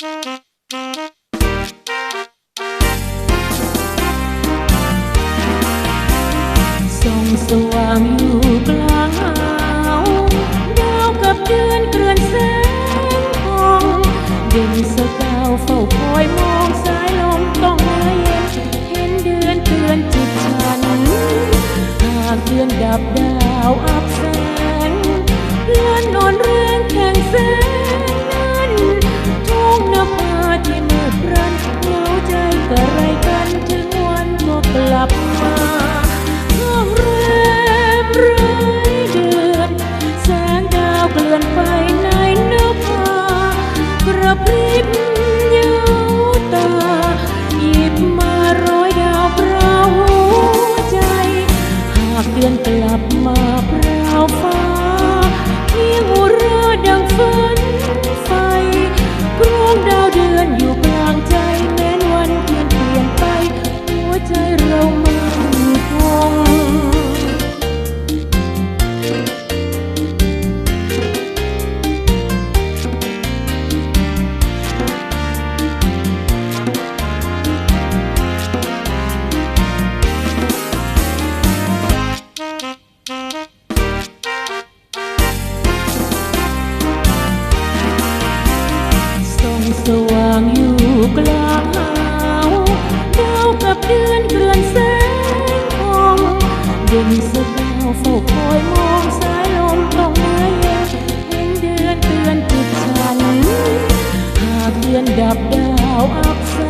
ส่องสว่างอยู่กลางหาวดาวกับเดือนเกลื่อนแสงทองเด่นสกาวเฝ้าคอยมองสายลมต้องเมื่อเย็นเห็นเดือนเตือนจิตฉัน หากเดือนดับดาวอับแสงเดือนนอนเรืองแข่งแสง กลางหาวดาวกับเดือนเกลื่อนแสงทองเย็นสุดดาวเฝ้าคอยมองสายลมตรงไม้เย็นเห็นเดือนเตือนจุดฉันหากเดือนดับดาวอับสา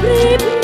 sleep.